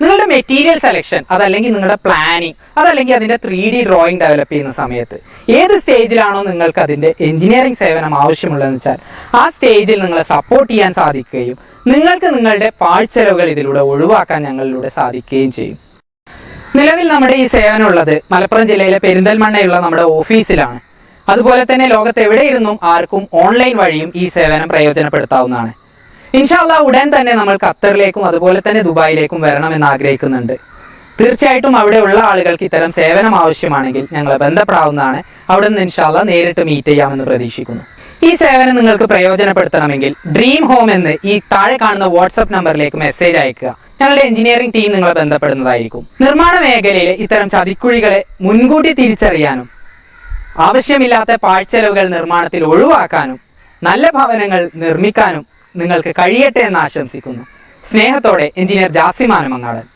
നിങ്ങളുടെ material selection അതല്ലെങ്കിൽ നിങ്ങളുടെ പ്ലാനിങ് അതല്ലെങ്കിൽ അതിന്റെ ത്രീ ഡി ഡ്രോയിങ് ഡെവലപ്പ് ചെയ്യുന്ന സമയത്ത് ഏത് സ്റ്റേജിലാണോ നിങ്ങൾക്ക് അതിന്റെ എഞ്ചിനീയറിംഗ് സേവനം ആവശ്യമുള്ളതെന്ന് വെച്ചാൽ ആ സ്റ്റേജിൽ നിങ്ങളെ സപ്പോർട്ട് ചെയ്യാൻ സാധിക്കുകയും നിങ്ങൾക്ക് നിങ്ങളുടെ പാഴ്ചെലവുകൾ ഇതിലൂടെ ഒഴിവാക്കാൻ ഞങ്ങളിലൂടെ സാധിക്കുകയും ചെയ്യും. നിലവിൽ നമ്മുടെ ഈ സേവനം ഉള്ളത് മലപ്പുറം ജില്ലയിലെ പെരിന്തൽമണ്ണയുള്ള നമ്മുടെ ഓഫീസിലാണ്. അതുപോലെ തന്നെ ലോകത്ത് എവിടെയിരുന്നും ആർക്കും ഓൺലൈൻ വഴിയും ഈ സേവനം പ്രയോജനപ്പെടുത്താവുന്നതാണ്. ഇൻഷാല്ല ഉടൻ തന്നെ നമ്മൾ ഖത്തറിലേക്കും അതുപോലെ തന്നെ ദുബായിലേക്കും വരണമെന്ന് ആഗ്രഹിക്കുന്നുണ്ട്. തീർച്ചയായിട്ടും അവിടെയുള്ള ആളുകൾക്ക് ഇത്തരം സേവനം ആവശ്യമാണെങ്കിൽ ഞങ്ങളെ ബന്ധപ്പെടാവുന്നതാണ്. അവിടെ നിന്ന് ഇൻഷാല്ല നേരിട്ട് മീറ്റ് ചെയ്യാമെന്ന് പ്രതീക്ഷിക്കുന്നു. ഈ സേവനം നിങ്ങൾക്ക് പ്രയോജനപ്പെടുത്തണമെങ്കിൽ ഡ്രീം ഹോം എന്ന് ഈ താഴെ കാണുന്ന വാട്സപ്പ് നമ്പറിലേക്ക് മെസ്സേജ് അയക്കുക. ഞങ്ങളുടെ എഞ്ചിനീയറിംഗ് ടീം നിങ്ങളെ ബന്ധപ്പെടുന്നതായിരിക്കും. നിർമ്മാണ മേഖലയിലെ ഇത്തരം ചതിക്കുഴികളെ മുൻകൂട്ടി തിരിച്ചറിയാനും ആവശ്യമില്ലാത്ത പാഴ്ചെലവുകൾ നിർമ്മാണത്തിൽ ഒഴിവാക്കാനും നല്ല ഭവനങ്ങൾ നിർമ്മിക്കാനും നിങ്ങൾക്ക് കഴിയട്ടെ എന്ന് ആശംസിക്കുന്നു. സ്നേഹത്തോടെ എഞ്ചിനീയർ ജാസിമാനമങ്ങാടൻ